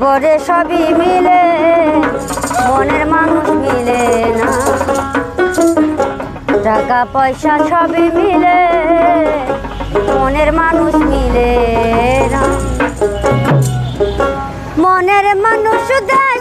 করে সবই মিলে, মনের মানুষ মিলে না। টাকা, পয়সা সবই মিলে, মনের মানুষ মিলে না। মনের মানুষ দেয়